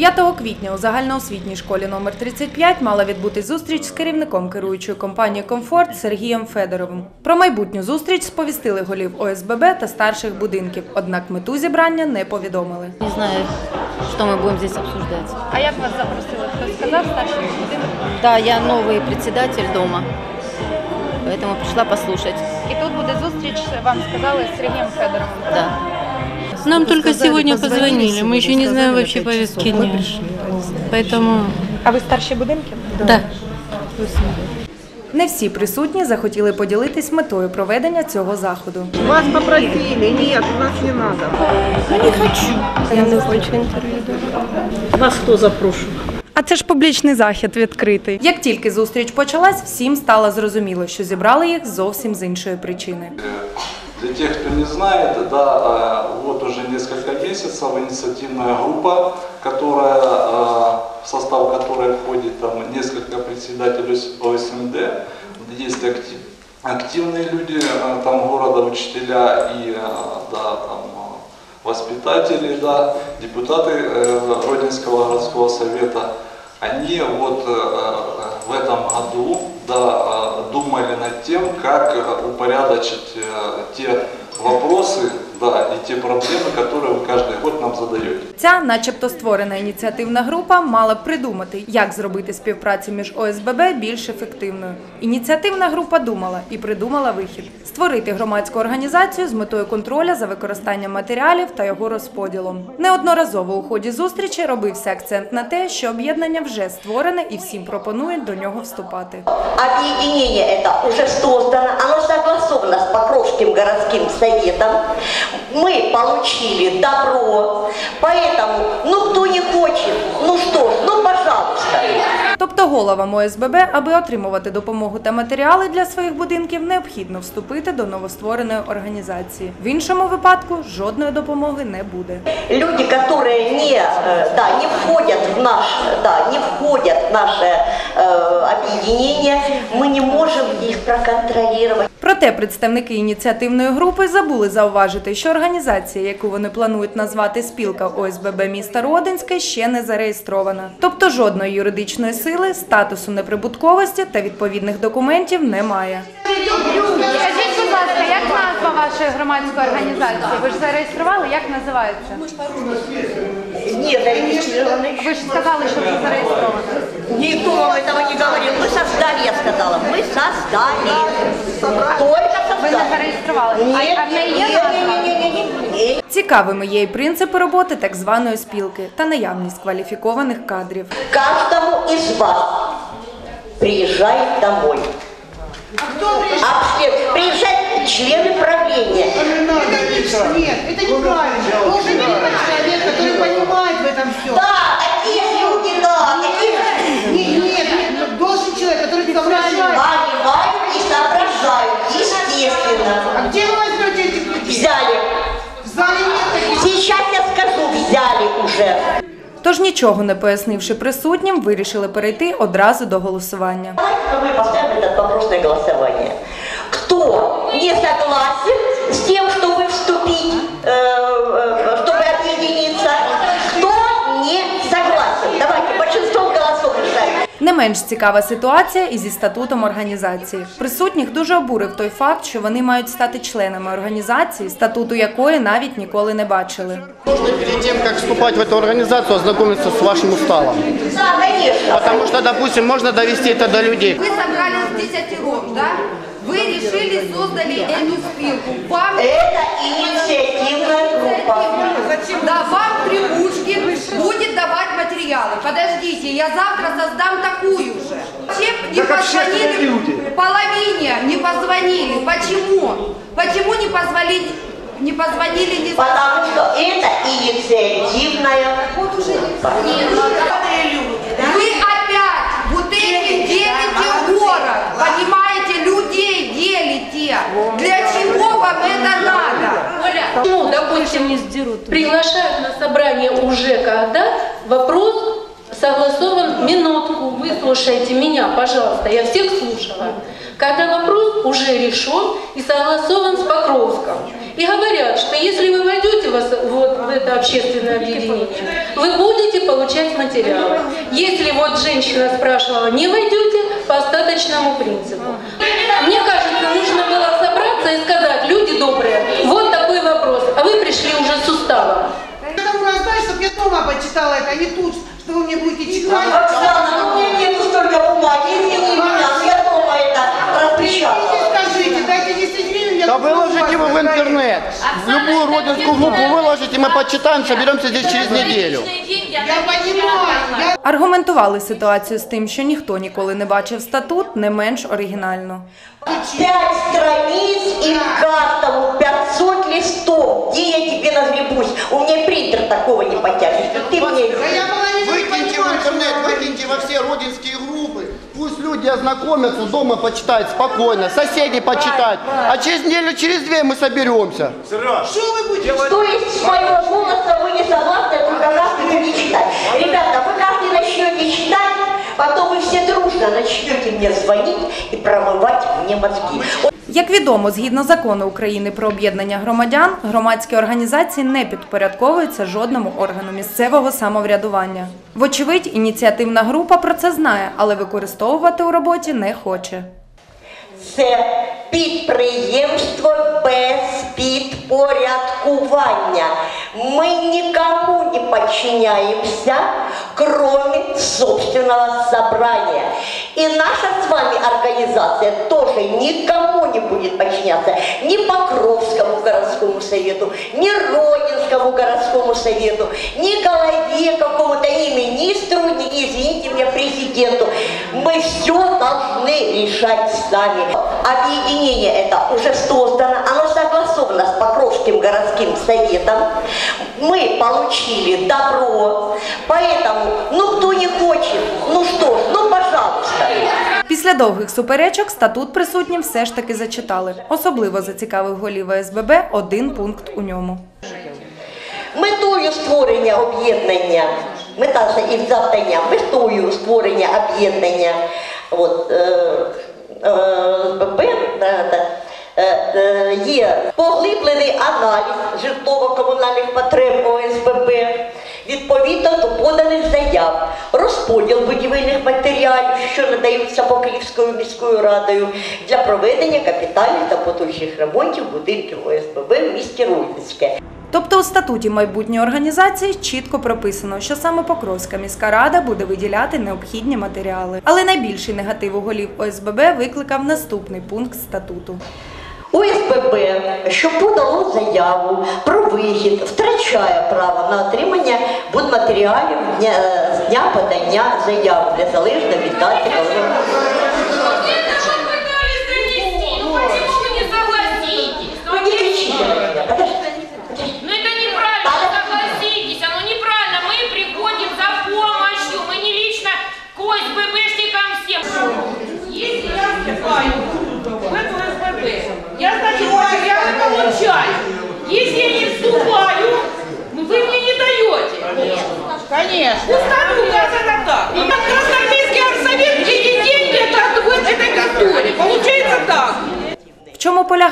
9 квітня у загальноосвітній школі номер 35 мала відбути зустріч з керівником керуючої компанії Комфорт Сергієм Федоровим. Про майбутню зустріч сповістили голів ОСББ та старших будинків, однак мету зібрання не повідомили. Не знаю, что мы будем здесь обсуждать. А як вас запросили? Хтось сказав старших будинків? Да, я новый председатель дома, поэтому пришла послушать. І тут буде зустріч, вам сказали, з Сергієм Федоровим. Да. Нам только сказали, сегодня позвонили позвонили, мы еще не сегодня, знаем сказали вообще на пять повестки часов. Мы дня. пришли. Поэтому, А ви старші будинків? да. Не всі присутні захотіли поділитись метою проведення цього заходу. Вас попросили, нет, у нас не надо. Я не хочу інтерв'ю. Вас хто запрошував? А це ж публічний захід відкритий. Як тільки зустріч почалась, всім стало зрозуміло, що зібрали їх зовсім з іншої причини. Для тех, кто не знает, да, э, вот уже несколько месяцев инициативная группа, которая, э, в состав которой входит там несколько председателей ОСМД, есть актив- активные люди э, там города, учителя и да, там, воспитатели, да, депутаты Родинского городского совета, они вот в этом году да, э, думали над тем, как э, упорядочить э, те вопросы да, и те проблемы, которые вы каждый год нам задаете. Ця, начебто, створена ініціативна група, мала б придумати, як зробити співпрацю між ОСББ більш ефективною. Ініціативна група думала і придумала вихід: створити громадську організацію з метою контроля за використанням матеріалів та його розподілом. Неодноразово у ході зустрічі робився акцент на те, що об'єднання вже створене і всім пропонують до нього вступати. Объединение это уже создано, оно согласовано с Покровским городским советом. Мы получили добро, поэтому, ну кто не хочет, ну что ж, ну пожалуйста. Тобто головам ОСББ, аби отримувати допомогу та матеріали для своїх будинків, необхідно вступити до новоствореної організації. В іншому випадку жодної допомоги не буде. Люди, которые не, э, да, не входят в наш, да, не входят в наше э, объединение, мы не можем их проконтролировать. Проте представники ініціативної групи забули зауважити, що організація, яку вони планують назвати спілка ОСББ міста Родинське, ще не зареєстрована. Тобто жодної юридичної сили, статусу неприбутковості та відповідних документів немає. Скажіть, будь ласка, як назва вашої громадської організації? Ви ж зареєстрували, як називається? Не зарегистрированы. Ви ж сказали, що це зареєстровано. Никто вам этого не говорил. Мы создали, я сказала, мы создали. Только Ви не создали. зареєстрували. Нет, А, а в неї є нет, назва? нет, нет, нет, нет, нет. Цікавими є й принципи роботи так званої спілки та наявність кваліфікованих кадрів. Каждому из вас приезжает домой. Обслед- Приезжают члены правления. Нет, это неправильно. Должен быть человек, который понимает в этом все. Да, такие люди, да, такие Нет, нет, нет, должен человек, который соображает. понимают и соображают, естественно. А где вы возьмете этих людей? Взяли. Сейчас я скажу, взяли уже. Тож нічого не пояснивши присутнім, вирішили перейти одразу до голосування. Давайте мы поставим этот вопрос на голосование. Кто не согласен с тем, чтобы вступить, э, Не менш цікава ситуація і зі статутом організації. Присутніх дуже обурив той факт, що вони мають стати членами організації, статуту якої навіть ніколи не бачили. Можно перед тем, как вступать в эту организацию, ознакомиться с вашим уставом. Да, конечно. Потому что, допустим, можно довести это до людей. Вы собрались с десятером, да? Вы решили, создали эту спилку. Вам, Это инициативная группа. да, вам Требушкин Будет давать материалы. Подождите, я завтра создам такую же. Чем не позвонили половине, не позвонили. Почему? Почему не позвонили, не позвонили, не Потому что это инициативная группа. Вы опять вот этим делите город, понимаете, людей делите. Для чего вам это надо? Ну, допустим, приглашают на собрание уже когда вопрос согласован минутку. Вы слушаете меня, пожалуйста, я всех слушала. когда вопрос уже решен и согласован с Покровском. И говорят, что если вы войдете в вот в это общественное объединение, вы будете получать материалы. Если вот женщина спрашивала, не войдете по остаточному принципу. Мне кажется, нужно было собраться и сказать, люди добрые, вот такой вопрос, а вы пришли уже с уставом. Потому раздать, чтобы я дома почитала это, а не тут, что вы мне будете читать. Оксана, ну у меня нету столько бумаги, извини меня, я дома это распечатала. Да тут выложите вы в бумагу интернет. В любую родинскую группу выложите, мы почитаем, соберемся здесь через неделю. Я понимаю, я Аргументували ситуацію з тим, що ніхто ніколи не бачив статут, не менш оригінально. Пять страниц и в каждому 500 листов. Где я тебе нагребусь? У меня принтер такого не потянет. Ты мне... Да я половину не Выкиньте в понимаю, интернет, что вы выкиньте во все родинские группы. Пусть люди ознакомятся, дома почитают спокойно, соседи почитают. А через неделю, через две мы соберемся. Что вы будете То есть с моего голоса вы не согласны, только каждый будет читать. Ребята, вы каждый начнете читать, потом вы все дружно начнете мне звонить и промывать мне мозги. Як відомо, згідно закону України про об'єднання громадян, громадські організації не підпорядковуються жодному органу місцевого самоврядування. Вочевидь, ініціативна група про це знає, але використовувати у роботі не хоче. Це підприємство без підпорядкування. Ми нікому не подчиняемся, кроме собственного собрания. И наша с вами никому не будет подчиняться. Ни Покровскому городскому совету, ни Родинскому городскому совету, ни голове какому-то ни министру, ни, извините меня, президенту. Мы все должны решать сами. Объединение это уже создано, оно согласовано с Покровским городским советом. Мы получили добро, Після довгих суперечок статут присутнім все ж таки зачитали. Особливо зацікавив голів ОСББ один пункт у ньому. Метою створення об'єднання, мета і завдання, метою створення об'єднання от, е, СББ е, е, е, є поглиблений аналіз житлово-комунальних потреб ОСББ відповідно до поданих заяв, розподіл будівельних матеріалів, що надаються Покрівською міською радою для проведення капітальних та поточних ремонтів будинків ОСББ в місті Рудницьке. Тобто у статуті майбутньої організації чітко прописано, що саме Покровська міська рада буде виділяти необхідні матеріали. Але найбільший негатив у голів ОСББ викликав наступний пункт статуту. ОСББ, що подало заяву про вихід, втрачає право на отримання будматеріалів дня, з дня подання заяви, незалежно від дати.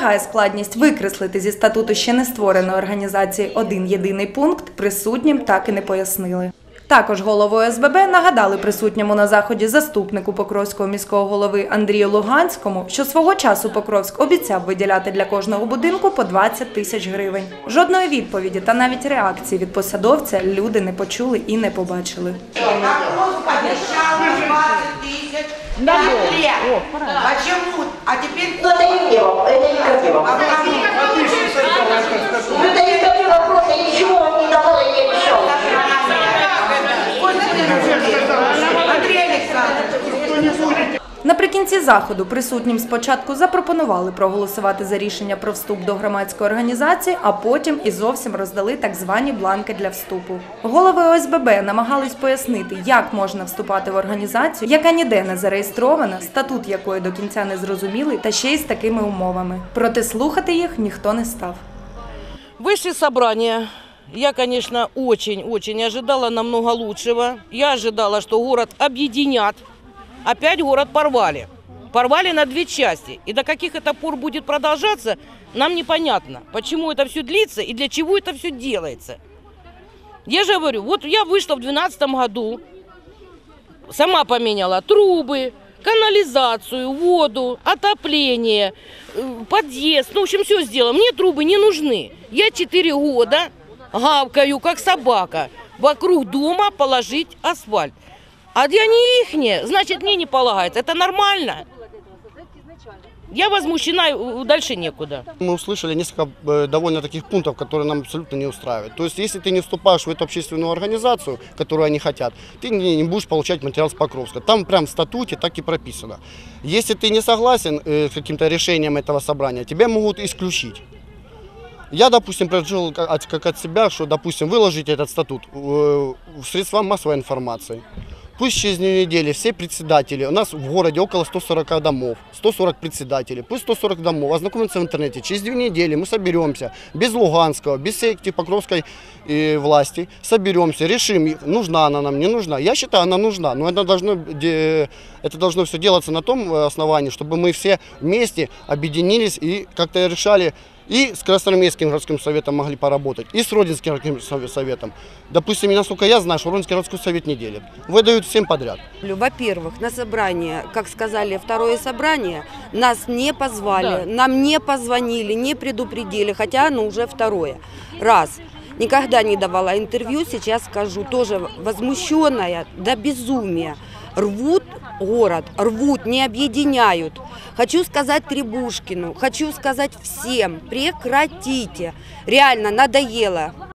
Полягає складність викреслити зі статуту ще не створеної організації один єдиний пункт, присутнім так і не пояснили. Також голову ОСББ нагадали присутньому на заході заступнику Покровського міського голови Андрію Луганському, що свого часу Покровськ обіцяв виділяти для кожного будинку по 20 тисяч гривень. Жодної відповіді та навіть реакції від посадовця люди не почули і не побачили. На О, Почему? А, а теперь... Ну, это не дело, это не красиво. А потому... А, а, ну, это не красиво просто, ничего он не давал и не обещал. Андрей Александрович. Наприкінці заходу присутнім спочатку запропонували проголосувати за рішення про вступ до громадської організації, а потім і зовсім роздали так звані бланки для вступу. Голови ОСББ намагались пояснити, як можна вступати в організацію, яка ніде не зареєстрована, статут якої до кінця не зрозумілий, та ще й з такими умовами. Проте слухати їх ніхто не став. Высшее собрание. Я, конечно, очень-очень ожидала намного лучшего. Я ожидала, что город объединят. Опять город порвали. порвали на две части. И до каких это пор будет продолжаться, нам непонятно. Почему это все длится и для чего это все делается. Я же говорю, вот я вышла в 2012 году, сама поменяла трубы, канализацию, воду, отопление, э, подъезд. Ну, в общем, все сделала. Мне трубы не нужны. Я 4 года гавкаю, как собака, вокруг дома положить асфальт. А где они ихние, значит, мне не полагается. Это нормально. Я возмущена, дальше некуда. Мы услышали несколько э, довольно таких пунктов, которые нам абсолютно не устраивают. То есть, если ты не вступаешь в эту общественную организацию, которую они хотят, ты не, не будешь получать материал с Покровска. Там прям в статуте так и прописано. Если ты не согласен э, с каким-то решением этого собрания, тебя могут исключить. Я, допустим, предложил как от, как от себя, что, допустим, выложить этот статут э, в средства массовой информации. Пусть через две недели все председатели, у нас в городе около 140 домов, 140 председателей, пусть 140 домов. Ознакомятся в интернете. Через две недели мы соберемся, без Луганского, без всей Покровской э, власти, соберемся, решим, нужна она нам, не нужна. Я считаю, она нужна, но это должно, это должно все делаться на том э, основании, чтобы мы все вместе объединились и как-то решали и с Красноармейским городским советом могли поработать, и с Родинским городским сове- советом. Допустим, насколько я знаю, что Родинский городской совет не делит. Выдают всем подряд. Во-первых, на собрание, как сказали, второе собрание, нас не позвали, нам не позвонили, не предупредили, хотя оно уже второе. Раз. Никогда не давала интервью, сейчас скажу, тоже возмущенная до безумия. Рвут город, рвут, не объединяют. Хочу сказать Требушкину, хочу сказать всем, прекратите. Реально надоело.